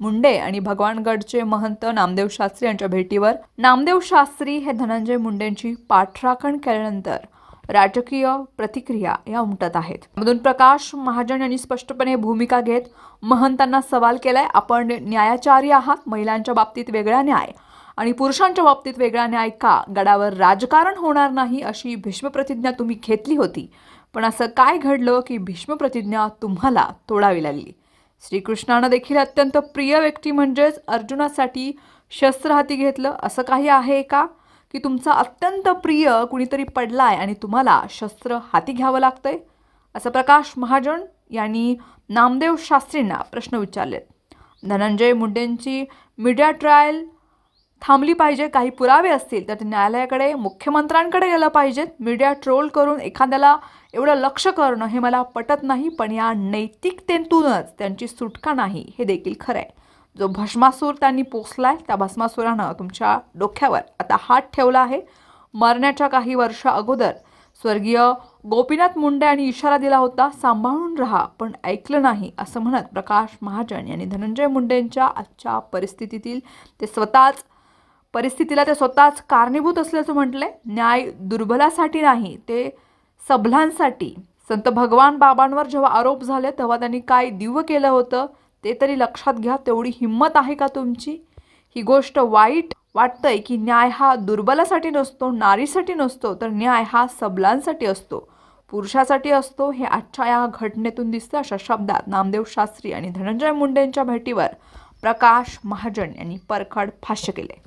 मुंडे आणि भगवानगडचे महंत नामदेव शास्त्री यांच्या भेटीवर नामदेव शास्त्री हे धनंजय मुंडेंची पाठराखण केल्यानंतर राजकीय प्रतिक्रिया या उमटत आहेत. मधून प्रकाश महाजन यांनी स्पष्टपणे भूमिका घेत महंतांना सवाल केलाय आपण न्यायाचारी आहात महिलांच्या बाबतीत वेगळा न्याय आणि पुरुषांच्या बाबतीत वेगळा न्याय का? गडावर राजकारण होणार नाही अशी भीष्मप्रतिज्ञा तुम्ही घेतली होती. पण असं काय घडलं की भीष्मप्रतिज्ञा तुम्हाला तोडावी लागली? श्रीकृष्णानं देखील अत्यंत प्रिय व्यक्ती म्हणजेच अर्जुनासाठी शस्त्र हाती घेतलं. असं काही आहे का? की तुमचा अत्यंत प्रिय कुणीतरी पडलाय आणि तुम्हाला शस्त्र हाती घ्यावं लागतंय? असं प्रकाश महाजन यांनी नामदेव शास्त्रींना प्रश्न विचारलेत. धनंजय मुंडेंची मीडिया ट्रायल थांबली पाहिजे काही पुरावे असतील तर ते न्यायालयाकडे मुख्यमंत्र्यांकडे गेलं पाहिजेत. मीडिया ट्रोल करून एखाद्याला एवढं लक्ष करणं हे मला पटत नाही पण या नैतिकतेतूनच त्यांची सुटका नाही हे देखील खरं आहे. जो भस्मासूर त्यांनी पोचलाय त्या भस्मासुरानं तुमच्या डोक्यावर आता हात ठेवला आहे. मरण्याच्या काही वर्षा अगोदर स्वर्गीय गोपीनाथ मुंडे यांनी इशारा दिला होता सांभाळून राहा पण ऐकलं नाही असं म्हणत प्रकाश महाजन यांनी धनंजय मुंडेंच्या आजच्या परिस्थितीतील ते स्वतःच परिस्थितीला ते स्वतःच कारणीभूत असल्याचं म्हटलंय. न्याय दुर्बलासाठी नाही ते सबलांसाठी संत भगवान बाबांवर जेव्हा आरोप झाले तेव्हा त्यांनी काय दिव्य केलं होतं ते तरी लक्षात घ्या. तेवढी हिंमत आहे का तुमची? ही गोष्ट वाईट वाटतंय की न्याय हा दुर्बलासाठी नसतो नारीसाठी नसतो तर न्याय हा सबलांसाठी असतो. पुरुषासाठी असतो हे आजच्या या घटनेतून दिसतं अशा शब्दात नामदेव शास्त्री आणि धनंजय मुंडेंच्या भेटीवर प्रकाश महाजन यांनी परखड भाष्य केले.